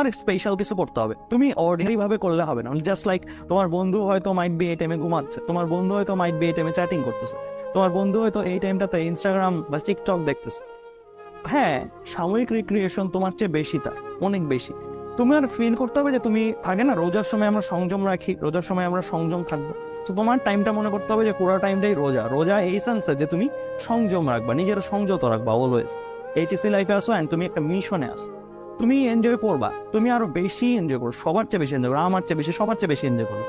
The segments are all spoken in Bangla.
আর স্পেশাল কিছু করতে হবে। তুমি অর্ডিনারি ভাবে করলে হবে না। জাস্ট লাইক তোমার বন্ধু হয়তো মাইট বি এই টাইমে ঘুমাচ্ছে, তোমার বন্ধু হয়তো মাইট বি এই টাইমে চ্যাটিং করতেছে, তোমার বন্ধু হয়তো এই টাইমটাতে ইনস্টাগ্রাম বা টিকটক দেখতেছে। হ্যাঁ সাময়িক রিক্রিয়েশন তোমার চেয়ে বেশি তা অনেক বেশি। তুমি আর ফিল করতে হবে যে তুমি থাকে না, রোজার সময় আমরা সংযম রাখি, রোজার সময় আমরা সংযম থাকব। তো তোমার টাইমটা মনে করতে হবে যে পুরো টাইমটাই রোজা। রোজা এই সেন্সে যে তুমি সংযম রাখবা, নিজের সংযত রাখবা অলওয়েজ এইচএসসি লাইফে আসো অ্যান্ড তুমি একটা মিশনে আসো। তুমি এনজয় করবা, তুমি আরও বেশি এনজয় করো, সবার চেয়ে বেশি এনজয় করো, আমার চেয়ে বেশি, সবার চেয়ে বেশি এনজয় করো।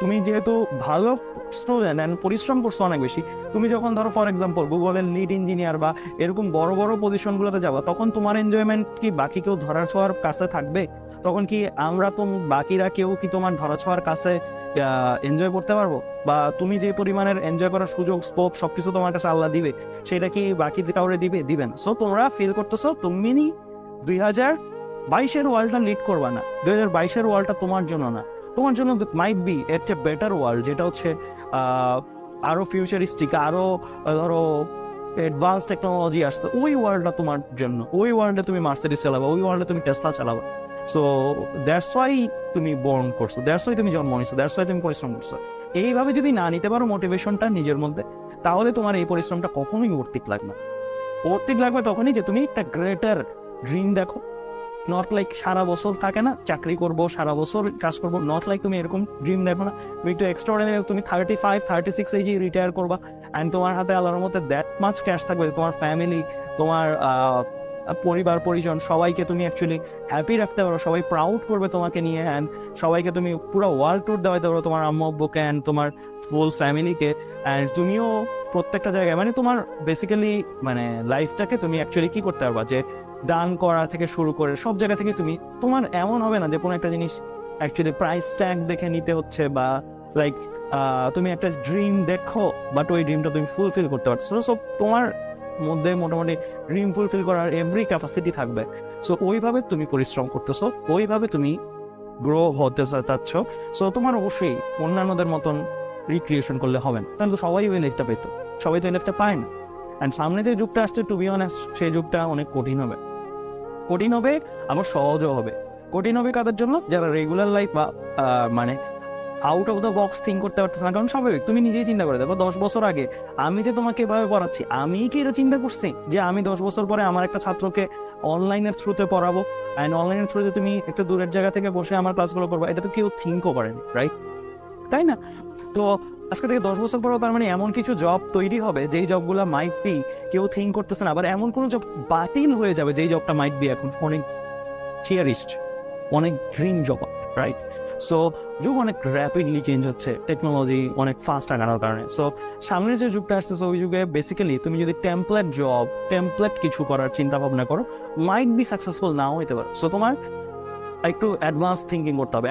তুমি যেহেতু ভালো স্টুডেন্ট অ্যান্ড পরিশ্রম করছ অনেক বেশি, তুমি যখন ধরো ফর এক্সাম্পল গুগলের লিড ইঞ্জিনিয়ার বা এরকম বড় বড় পজিশনগুলোতে যাবা, তখন তোমার এনজয়মেন্ট কি বাকি কেউ ধরার ছোঁয়ার কাছে থাকবে? তখন কি আমরা তো বাকিরা কেউ কি তোমার ধরা ছোঁয়ার কাছে এনজয় করতে পারব? বা তুমি যে পরিমাণের এনজয় করার সুযোগ স্কোপ সবকিছু তোমার কাছে আল্লাহ দিবে, সেটা কি বাকি কাউরে দিবে? দিবেন সো তোমরা ফিল করতেছো, তুমি দুই হাজার বাইশের ওয়ার্ল্ডটা লিড করবা না দুই হাজার বাইশের ওয়ার্ল্ডটা তোমার জন্য না। তোমার জন্য মাইট বি এর চেয়ে বেটার ওয়ার্ল্ড যেটা হচ্ছে আরও ফিউচারিস্টিক আরও, ধরো অ্যাডভান্স টেকনোলজি আসছে ওই ওয়ার্ল্ডটা তোমার জন্য। ওই ওয়ার্ল্ডে তুমি মার্সিডিজ চালাবা, ওই ওয়ার্ল্ডে তুমি টেসলা চালাবা। সো দ্যাটস ওয়াই তুমি বর্ন করছ দ্যাটস ওয়াই তুমি জন্ম নিছো দ্যাটস ওয়াই তুমি পরিশ্রম করছ। এইভাবে যদি না নিতে পারো মোটিভেশনটা নিজের মধ্যে, তাহলে তোমার এই পরিশ্রমটা কখনোই অর্থিক লাগবে অর্থিক লাগবে তখনই যে তুমি একটা গ্রেটার ড্রিম দেখো। নট লাইক সারা বছর থাকে না, চাকরি করব, সারা বছর কাজ করব। নট লাইক তুমি এরকম ড্রিম দেখো না। তুমি একটু এক্সট্রাঅর্ডিনারি তুমি থার্টি ফাইভ থার্টি সিক্স এজে রিটায়ার করবা। অ্যান্ড তোমার হাতে আল্লাহর মধ্যে দ্যাট মাছ ক্যাশ থাকবে তোমার ফ্যামিলি তোমার পরিবার, পরিজন, সবাইকে তুমি অ্যাকচুয়ালি হ্যাপি রাখতে পারো, সবাই প্রাউড করবে তোমাকে নিয়ে। অ্যান্ড সবাইকে তুমি পুরো ওয়ার্ল্ড ট্যুর দেওয়াতে পারো তোমার আম্মু, আব্বুকে অ্যান্ড তোমার ফুল ফ্যামিলিকে অ্যান্ড তুমিও প্রত্যেকটা জায়গায় মানে তোমার বেসিক্যালি মানে লাইফটাকে তুমি অ্যাকচুয়ালি কি করতে পারবা? যে দান করা থেকে শুরু করে সব জায়গা থেকে তুমি, তোমার এমন হবে না যে কোনো একটা জিনিস অ্যাকচুয়ালি প্রাইস ট্যাগ দেখে নিতে হচ্ছে বা লাইক তুমি একটা ড্রিম দেখো বাট ওই ড্রিমটা তুমি ফুলফিল করতে পারছ। সো তোমার মধ্যে মোটামুটি ড্রিম ফুলফিল করার এভরি ক্যাপাসিটি থাকবে। সো ওইভাবে তুমি পরিশ্রম করতেছো, ওইভাবে তুমি গ্রো হতে চাচ্ছ। সো তোমার অবশ্যই অন্যান্যদের মতন রিক্রিয়েশন করলে হবে না। কারণ তো সবাই ওই লাইফটা পেতো। সবাই তো এই লাইফটা পায় না। অ্যান্ড সামনে যে যুগটা আসছে টু বি অনেস্ট সেই যুগটা অনেক কঠিন হবে। কঠিন হবে, আবার সহজও হবে। কঠিন হবে কাদের জন্য? যারা রেগুলার লাইফ বা মানে out of the box think করতে পারতেছে না। কারণ স্বাভাবিক, তুমি নিজেই চিন্তা করে দেখো, দশ বছর আগে আমি যে তোমাকে এভাবে পড়াচ্ছি, আমি কি এটা চিন্তা করছি? যে আমি দশ বছর পরে আমার একটা ছাত্রকে অনলাইনের থ্রুতে পড়াবো অ্যান্ড অনলাইনের থ্রুতে তুমি একটা দূরের জায়গা থেকে বসে আমার ক্লাসগুলো করব, এটা তো কেউ থিঙ্কও করেনি রাইট তাই না? তো আজকে থেকে দশ বছর পরেও তার মানে এমন কিছু জব তৈরি হবে যেই জবগুলো মাইট বি কেউ থিঙ্ক করতেছে না। আবার এমন কোনো জব বাতিল হয়ে যাবে যেই জবটা মাইট বি এখন। অনেক থিয়ারিস্ট অনেক ড্রিম জব রাইট সো যুগ অনেক র্যাপিডলি চেঞ্জ হচ্ছে। টেকনোলজি অনেক ফাস্ট আগানোর কারণে। সো সামনের যে যুগটা আসতেছে, ওই যুগে বেসিক্যালি তুমি যদি টেমপ্লেট জব টেমপ্লেট কিছু করার চিন্তা ভাবনা করো মাইট বি সাকসেসফুল নাও হতে পারো। সো তোমার একটু অ্যাডভান্স থিঙ্কিং করতে হবে।